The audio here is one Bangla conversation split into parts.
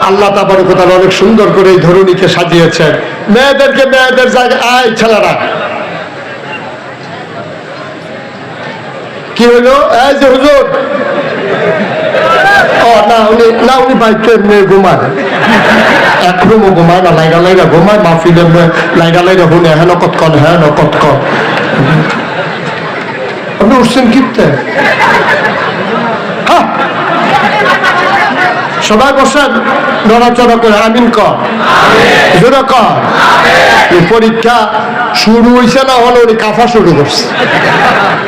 আল্লাহ তাবার কোথাও অনেক সুন্দর করে এই ধরুনিকে সাজিয়েছেন। মেয়েদেরকে মেয়েদের জায়গায়, আয় ছেলেরা। কি হলো? হুজুর। না, উনি ঘুমায়। না লাইরা হুনে হেন কতক্ষণ হ্যাঁ আপনি উঠছেন কিনতে হ্যাঁ সবাই বসেন নড়াচড়া করে আমিন কর। জোরে কর। এই পরীক্ষা শুরু হয়েছে না হলো উনি কাফা শুরু করছে।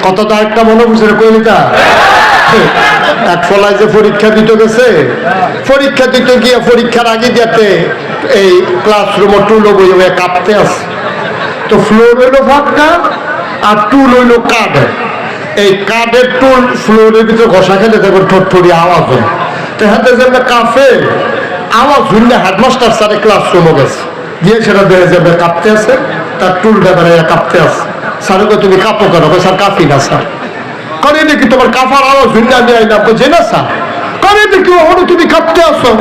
কতটা একটা মনে বুঝে কইলিটা এক ফলায় যে পরীক্ষা দিতে গেছে পরীক্ষা দিতে গিয়ে পরীক্ষার আগে দিতে এই ক্লাসরুম টুলো বই হয়ে কাঁপতে আছে। তো ফ্লোর হইল ফাঁকা আর টুল হইল কাঠ এই কাঠের টুল ফ্লোরের ভিতরে ঘষা খেলে দেখুন ঠোঁটঠড়ি আওয়াজ হয়। তো হাতে যেমন কাফে আওয়াজ শুনলে হেডমাস্টার স্যারে ক্লাসরুমে গেছে। গিয়ে সেটা দেখে যাবে কাঁপতে আছে, তার টুল ব্যাপারে কাঁপতে আছে। স্যারকে তুমি কাঁপো কেন? স্যার, কাঁপি না, স্যার। করে দেখি তোমার কাফার আওয়াজ শুনলে আমি আইলাম যে না, স্যার। করে দেখি ওহনো তুমি কাঁপতে আসো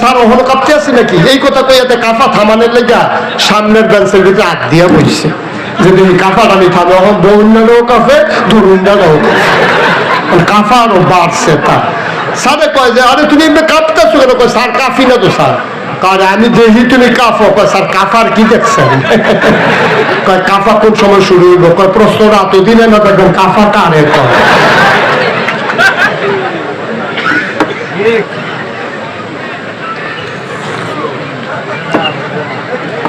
স্যার, ওহনো কাঁপতে আছি নাকি? এই কথা কইয়াতে কাফা থামানোর লেগা সামনের বেঞ্চের ভিতরে হাত দিয়া বসছে যদি এই কাফার আমি থামে এখন বন্যারও কাফে দুরুন্ডারও কাফা। আরও বাড়ছে তা। স্যারে কয় যে আরে তুমি এমনি কাঁপতেছো কেন কয় স্যার না তো স্যার কারণ আমি দেখি তুমি কাফো কয় স্যার কাফার কি দেখছেন কয় কাফা কোন সময় শুরু হইব কয় প্রশ্নটা না দেখবেন কারে কয়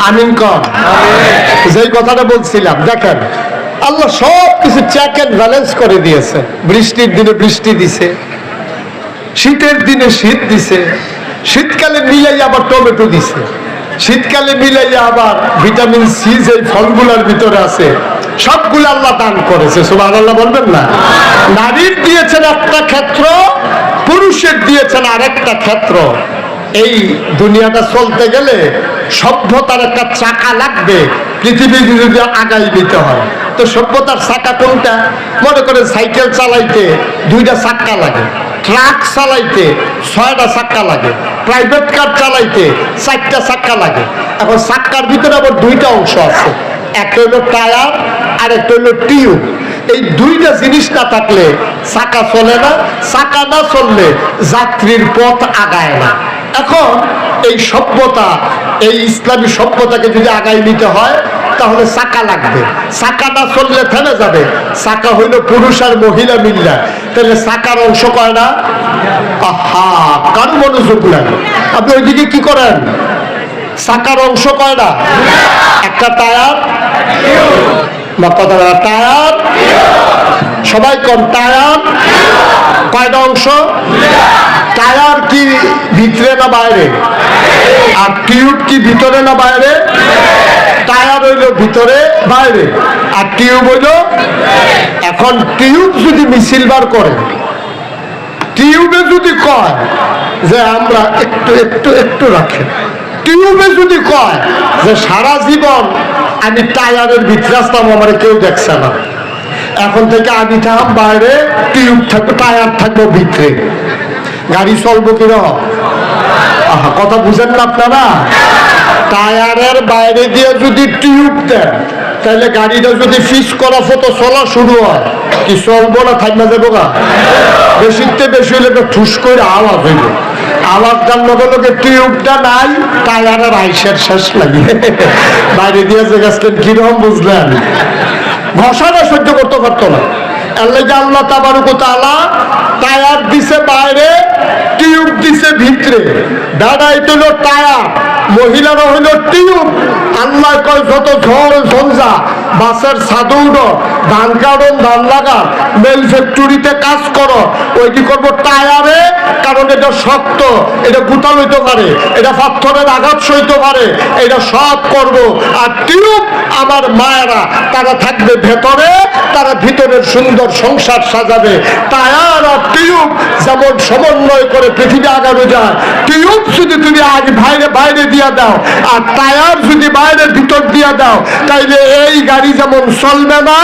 আমিন যেই কথাটা বলছিলাম দেখেন আল্লাহ সব কিছু চেক এন্ড ব্যালেন্স করে দিয়েছে। বৃষ্টির দিনে বৃষ্টি দিছে। শীতের দিনে শীত দিছে শীতকালে মিলাইয়া আবার টমেটো দিছে। শীতকালে মিলাইয়া আবার ভিটামিন সি যে ফলগুলোর ভিতরে আছে সবগুলো আল্লাহ দান করেছে সুবাহ আল্লাহ বলবেন না? নারীর দিয়েছেন একটা ক্ষেত্র পুরুষের দিয়েছেন আরেকটা ক্ষেত্র। এই দুনিয়াটা চলতে গেলে সভ্যতার একটা চাকা লাগবে পৃথিবী যদি আগাই দিতে হয়। তো সভ্যতার চাকা কোনটা? মনে করে সাইকেল চালাইতে দুইটা চাক্কা লাগে। ট্রাক চালাইতে ছয়টা চাক্কা লাগে প্রাইভেট কার চালাইতে চারটা চাক্কা লাগে। এখন চাক্কার ভিতরে আবার দুইটা অংশ আছে, একটা হলো টায়ার আর একটা হলো টিউব এই দুইটা জিনিস না থাকলে চাকা চলে না চাকা না চললে যাত্রীর পথ আগায় না। এখন এই সভ্যতা, এই ইসলামী সভ্যতাকে যদি আগায় নিতে হয়, তাহলে চাকা লাগবে। চাকা না চললে থেমে যাবে। চাকা হইল পুরুষ আর মহিলা মিল্লা। তাহলে চাকার অংশ কয় না? আহা, কারও মনোযোগ নাই আপনি ওইদিকে কি করেন? চাকার অংশ কয় না? একটা টায়ার টায়ার সবাই কম টায়ার কয়টা অংশ? টায়ার কি? ভিতরে না বাইরে? আর টিউব কি ভিতরে না বাইরে? টায়ার হইল ভিতরে, বাইরে। আর টিউব হইল? এখন টিউব যদি মিছিল বার করে, টিউবে যদি কয় যে আমরা একটু একটু একটু রাখেন টিউবে যদি কয় যে সারা জীবন আমি টায়ারের ভিতরে আসতাম আমার কেউ দেখছে না, এখন থেকে আমি থাকলাম বাইরে, টিউব থাকব, টায়ার থাকব ভিতরে। গাড়ি চলবো আহা কথা বুঝেন না আপনারা? টায়ারের বাইরে দিয়ে যদি টিউব তাহলে গাড়িটা যদি করা চলা শুরু হয়, কি না যাব বেশিতে বেশি হলে তো ঠুস করে আওয়াজ হইল আওয়াজটার লগে লগে টিউবটা নাই, টায়ারের আইসের শেষ লাগে। বাইরে দিয়ে যে গেছেন, কীরকম বুঝলেন? ঘষাটা সহ্য করতে পারতো না। আল্লাহ আল্লাহ তাবারুকু তাআলা টায়ার দিছে বাইরে, টিউব দিছে ভিতরে। দাদা, এটা হলো টায়ার। মহিলারা হইল টিউব। আল্লাহ কয়, যত ঝড় ঝঞ্ঝা বাসের উঠো, ধান কাটন ধান লাগা মেল ফ্যাক্টরিতে কাজ করো। ওই কি করব? টায়ারে, কারণ এটা শক্ত, এটা গুতাল হইতে পারে, এটা পাথরের আঘাত সইতে পারে, এটা সব করব। আর টিউব আমার মায়েরা, তারা থাকবে ভেতরে, তারা ভিতরের সুন্দর সংসার সাজাবে। টায়ার আর টিউব যেমন সমন্বয় করে পৃথিবী আগানো যায় আগে বাইরে বাইরে দিয়া দাও। আর টায়ার যদি বাইরে ভিতর দিয়া দাও তাইলে এই গাড়ি যেমন চলবে না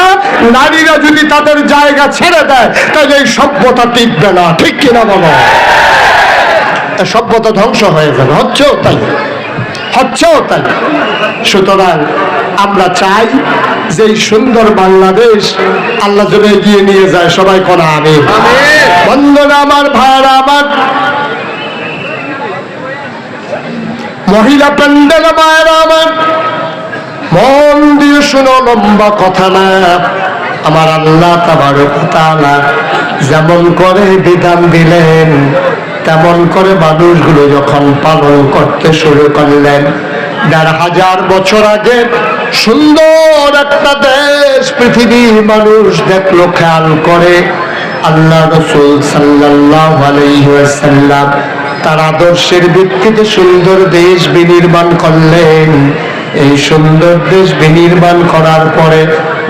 নারীরা যদি তাদের জায়গা ছেড়ে দেয় তাহলে এই সভ্যতা টিকবে না। ঠিক কিনা বলো? সভ্যতা ধ্বংস হয়ে যাবে হচ্ছেও তাই। হচ্ছেও তাই। সুতরাং আমরা চাই যে সুন্দর বাংলাদেশ আল্লাহ যেন এগিয়ে নিয়ে যায়। সবাই করা আমি। বন্ধনা আমার ভাড়া আমার। মহিলা প্যান্ডেল মায়ের আমার মন দিয়ে শুনো, লম্বা কথা না। আমার আল্লাহ তাবার তাআলা যেমন করে বিধান দিলেন, তেমন করে মানুষগুলো যখন পালন করতে শুরু করলেন। দেড় হাজার বছর আগে সুন্দর একটা দেশ পৃথিবীর মানুষ দেখল, খেয়াল করে আল্লাহ রসুল সাল্লাহ আলাইসাল্লাম তার আদর্শের ভিত্তিতে সুন্দর দেশ বিনির্মাণ করলেন। এই সুন্দর দেশ বিনির্মাণ করার পরে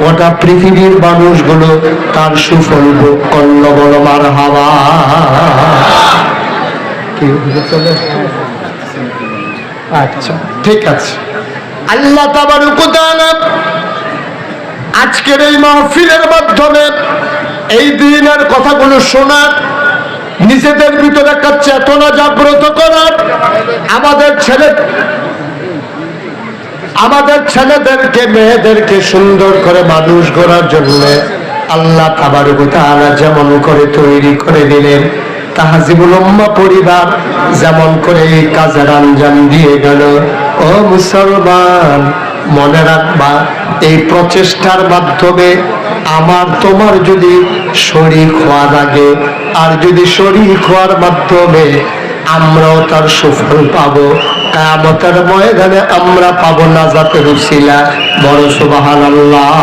গোটা পৃথিবীর মানুষগুলো তার সুফল ভোগ করল বলো মার হাওয়া আচ্ছা ঠিক আছে। আল্লাহ আজকের এই মাহফিলের মাধ্যমে এই দিনের কথাগুলো শোনার নিজেদের ভিতরে একটা চেতনা জাগ্রত করার আমাদের ছেলে আমাদের ছেলেদেরকে, মেয়েদেরকে সুন্দর করে মানুষ গড়ার জন্য আল্লাহ তাবার তাআলা যেমন করে তৈরি করে দিলেন, তাহাজিবুল উম্মা পরিবার যেমন করে এই কাজের আঞ্জাম দিয়ে গেল। ও মুসলমান, মনে রাখবা এই প্রচেষ্টার মাধ্যমে আমার তোমার যদি শরীর হওয়া লাগে আর যদি শরীর হওয়ার মাধ্যমে আমরাও তার সুফল পাবো কামতের ময়দানে আমরা পাবো না যাতে রুসিলা বড় সুবাহ আল্লাহ